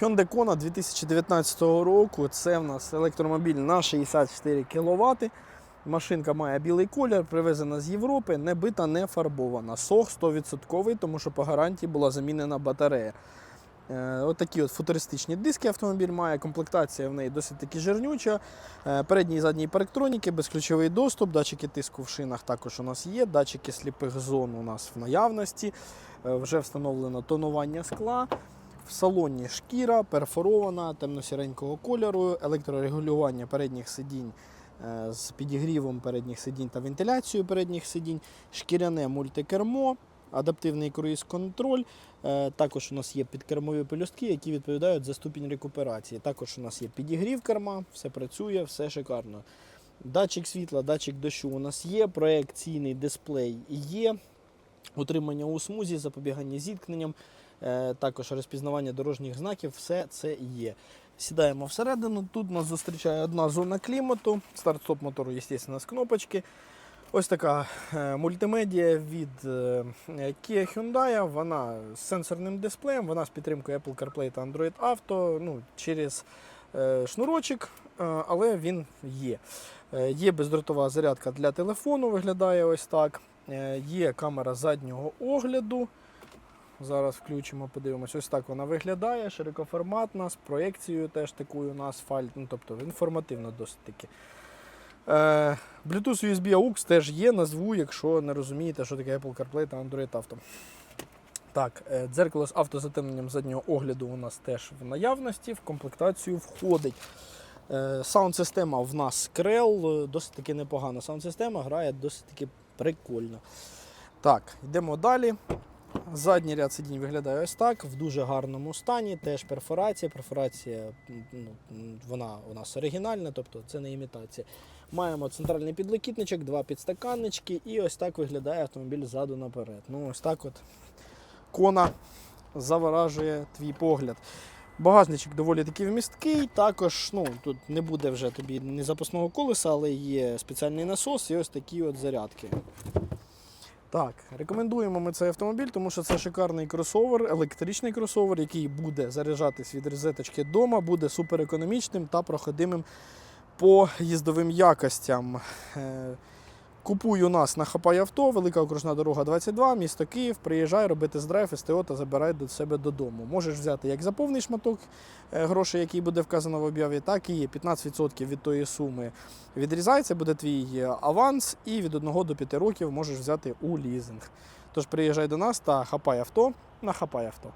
Hyundai Kona 2019 року. Це в нас електромобіль на 64 кВт. Машинка має білий колір, привезена з Європи, не бита, не фарбована. Сох 100%, тому що по гарантії була замінена батарея. Е, От от футуристичні диски автомобіль має. Комплектація в неї досить таки жирнюча. Е, Передній і задній парктроніки, безключовий доступ, датчики тиску в шинах також у нас є, датчики сліпих зон у нас в наявності. Е, Вже встановлено тонування скла. В салоні шкіра перфорована темно-сіренького кольору, електрорегулювання передніх сидінь е, з підігрівом передніх сидінь та вентиляцією передніх сидінь, шкіряне мультикермо, адаптивний круїз-контроль. Е, Також у нас є підкермові пелюстки, які відповідають за ступінь рекуперації. Також у нас є підігрів керма, все працює, все шикарно. Датчик світла, датчик дощу у нас є, проекційний дисплей є, утримання у смузі, запобігання зіткненням, також розпізнавання дорожніх знаків, все це є. Сідаємо всередину. Тут нас зустрічає одна зона клімату, старт-стоп мотору, звісно, з кнопочки. Ось така е, мультимедіа від е, Kia Hyundai. Вона з сенсорним дисплеєм, вона з підтримкою Apple CarPlay та Android Auto ну, через е, шнурочок, е, але він є. Е, Є бездротова зарядка для телефону, виглядає ось так. Е, Є камера заднього огляду. Зараз включимо, подивимось. Ось так вона виглядає, широкоформатна, з проекцією теж такою на асфальт, ну, тобто інформативно досить таки. Е, Bluetooth USB AUX теж є, назву, якщо не розумієте, що таке Apple CarPlay та Android Auto. Так, е, дзеркало з автозатемненням заднього огляду у нас теж в наявності, в комплектацію входить. Е, Саунд-система в нас Krell, е, досить таки непогана. Саунд-система грає досить таки прикольно. Так, йдемо далі. Задній ряд сидінь виглядає ось так, в дуже гарному стані. Теж перфорація. Перфорація ну, вона у нас оригінальна, тобто це не імітація. Маємо центральний підлокітничок, два підстаканнички, і ось так виглядає автомобіль ззаду наперед. Ну, ось так от кона заворажує твій погляд. Багажничок доволі таки вмісткий. Також ну, тут не буде вже тобі ні запасного колеса, але є спеціальний насос і ось такі от зарядки. Так, рекомендуємо ми цей автомобіль, тому що це шикарний кросовер, електричний кросовер, який буде заряджатись від розеточки вдома, буде суперекономічним та проходимим по їздовим якостям. Купуй у нас на Хапай авто, велика окружна дорога 22, місто Київ. Приїжджай, роби тест-драйв СТО та забирай до себе додому. Можеш взяти як за повний шматок е, грошей, який буде вказано в об'яві, так і 15% від тої суми відрізається, буде твій е, аванс, і від 1 до 5 років можеш взяти у лізинг. Тож приїжджай до нас та хапай авто на Хапай авто.